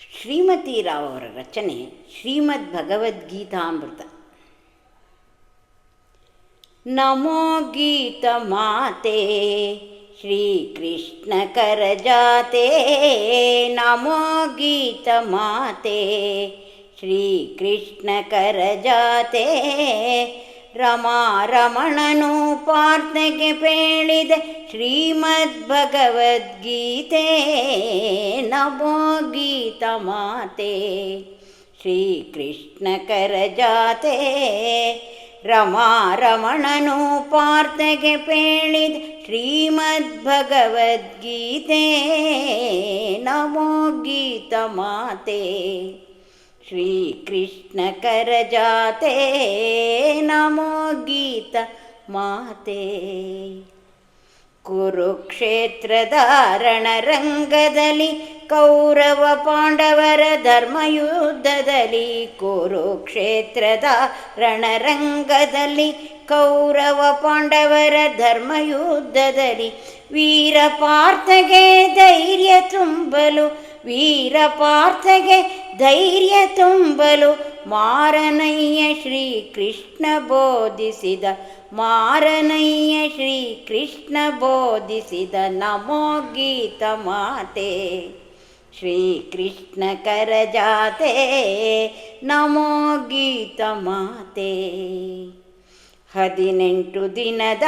ಶ್ರೀಮತಿ ರಾವ್ ಅವರ ರಚನೆ ಶ್ರೀಮದ್ ಭಗವದ್ಗೀತಾಮೃತ ನಮೋ ಗೀತ ಮಾತೆ ಶ್ರೀಕೃಷ್ಣ ಕರಜಾತೆ ನಮೋ ಗೀತ ಮಾತೆ ಶ್ರೀಕೃಷ್ಣ ಕರಜಾತೆ ರಮಾ ರಮಣನು ಪಾರ್ಥಗೆ ಪೇಳಿದೆ ಶ್ರೀಮದ್ ಭಗವದ್ಗೀತೆ ನಮೋ ಗೀತ ಮಾತೆ. ಶ್ರೀಕೃಷ್ಣ ಕರಜಾತೆ ರಮಾ ರಮಣನು ಪಾರ್ಥಗೆ ಪೇಳಿದ ಶ್ರೀಮದ್ ಭಗವದ್ಗೀತೆ ನಮೋ ಗೀತ ಮಾತೆ. ಕರಜಾತೆ ನಮೋ ಗೀತ ಮಾತೆ. ಕುರುಕ್ಷೇತ್ರದ ಕೌರವ ಪಾಂಡವರ ಧರ್ಮಯುದ್ಧದಲ್ಲಿ ಕುರುಕ್ಷೇತ್ರದ ರಣರಂಗದಲ್ಲಿ ಕೌರವ ಪಾಂಡವರ ಧರ್ಮಯುದ್ಧದಲ್ಲಿ ವೀರ ಪಾರ್ಥಗೆ ಧೈರ್ಯ ತುಂಬಲು ವೀರ ಪಾರ್ಥಗೆ ಧೈರ್ಯ ತುಂಬಲು ಮಾರನಯ್ಯ ಶ್ರೀಕೃಷ್ಣ ಬೋಧಿಸಿದ, ಮಾರನಯ್ಯ ಶ್ರೀಕೃಷ್ಣ ಬೋಧಿಸಿದ ನಮೋ ಗೀತ ಮಾತೆ. ಶ್ರೀಕೃಷ್ಣ ಕರಜಾತೆ ನಮೋ ಗೀತ ಮಾತೆ. ಹದಿನೆಂಟು ದಿನದ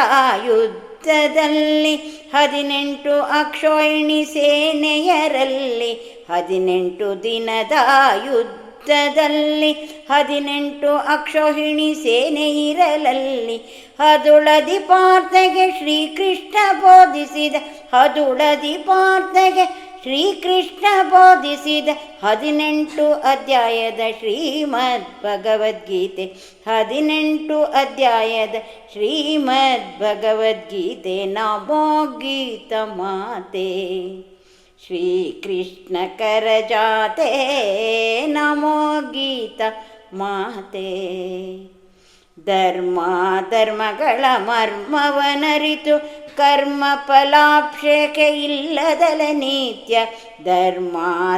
ಯುದ್ಧದಲ್ಲಿ ಹದಿನೆಂಟು ಅಕ್ಷೋಹಿಣಿ ಸೇನೆಯರಲ್ಲಿ, ಹದಿನೆಂಟು ದಿನದ ಯುದ್ಧದಲ್ಲಿ, ಹದಿನೆಂಟು ಅಕ್ಷೋಹಿಣಿ ಸೇನೆ ಇರಲಲ್ಲಿ, ಹದುಳದಿ ಪಾರ್ಥಗೆ ಶ್ರೀಕೃಷ್ಣ ಬೋಧಿಸಿದ, ಹದುಳದಿ ಪಾರ್ಥಗೆ ಶ್ರೀಕೃಷ್ಣ ಬೋಧಿಸಿದ ಹದಿನೆಂಟು ಅಧ್ಯಾಯದ ಶ್ರೀಮದ್ ಭಗವದ್ಗೀತೆ ಹದಿನೆಂಟು ಅಧ್ಯಾಯದ ಶ್ರೀಮದ್ ಭಗವದ್ಗೀತೆ ನಮೋ ಗೀತ ಮಾತೆ. ಶ್ರೀಕೃಷ್ಣ ಕರಜಾತೆ ನಮೋ ಗೀತ ಮಾತೆ. ಧರ್ಮ ಧರ್ಮಗಳ ಮರ್ಮವನರಿತು ಕರ್ಮ ಫಲಾಪೇಕ್ಷೆ ಇಲ್ಲದಲ ನಿತ್ಯ ಧರ್ಮ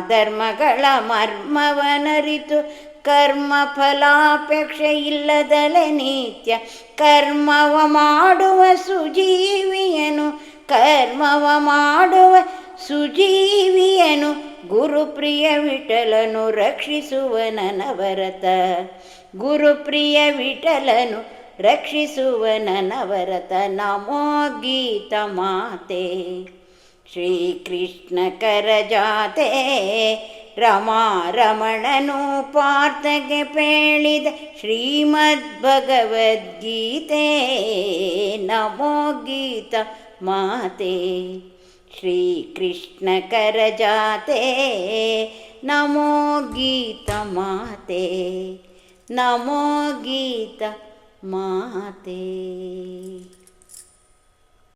ಧರ್ಮಗಳ ಮರ್ಮವನರಿತು. ಕರ್ಮ ಫಲಾಪೇಕ್ಷೆ ಇಲ್ಲದಲ ನಿತ್ಯ ಕರ್ಮವ ಮಾಡುವ ಸುಜೀವಿಯನು. ಕರ್ಮವ ಮಾಡುವ ಸುಜೀವಿಯನು ಗುರುಪ್ರಿಯ ವಿಠಲನು ರಕ್ಷಿಸುವ ನನವರತ ಗುರುಪ್ರಿಯ ವಿಠಲನು ರಕ್ಷಿಸುವ ನನವರತ ನಮೋ ಗೀತ ಮಾತೆ. ಶ್ರೀಕೃಷ್ಣ ಕರಜಾತೆ ರಮಾ ರಮಣನು ಪಾರ್ಥಗೆ ಪೇಳಿದ ಶ್ರೀಮದ್ ಭಗವದ್ಗೀತೆ. ನಮೋ ಗೀತ ಮಾತೆ. ಶ್ರೀಕೃಷ್ಣ ಕರಜಾತೆ ನಮೋ ಗೀತ ಮಾತೆ. ನಮೋ ಗೀತ ಮಾತೆ